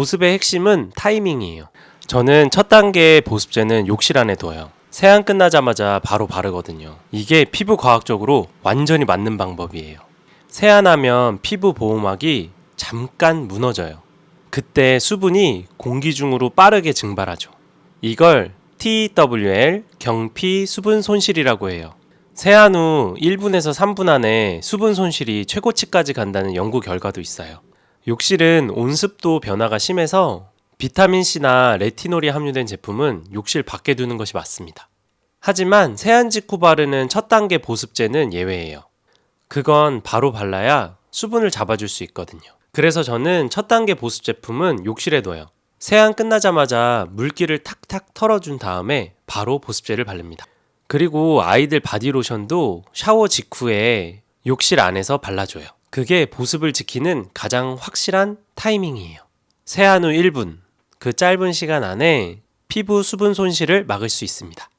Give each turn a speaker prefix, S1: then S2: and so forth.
S1: 보습의 핵심은 타이밍이에요. 저는 첫 단계 보습제는 욕실 안에 둬요. 세안 끝나자마자 바로 바르거든요. 이게 피부 과학적으로 완전히 맞는 방법이에요. 세안하면 피부 보호막이 잠깐 무너져요. 그때 수분이 공기 중으로 빠르게 증발하죠. 이걸 TWL 경피 수분 손실이라고 해요. 세안 후 1분에서 3분 안에 수분 손실이 최고치까지 간다는 연구 결과도 있어요. 욕실은 온습도 변화가 심해서 비타민 C나 레티놀이 함유된 제품은 욕실 밖에 두는 것이 맞습니다. 하지만 세안 직후 바르는 첫 단계 보습제는 예외예요. 그건 바로 발라야 수분을 잡아줄 수 있거든요. 그래서 저는 첫 단계 보습 제품은 욕실에 둬요. 세안 끝나자마자 물기를 탁탁 털어준 다음에 바로 보습제를 바릅니다. 그리고 아이들 바디로션도 샤워 직후에 욕실 안에서 발라줘요. 그게 보습을 지키는 가장 확실한 타이밍이에요. 세안 후 1분, 그 짧은 시간 안에 피부 수분 손실을 막을 수 있습니다.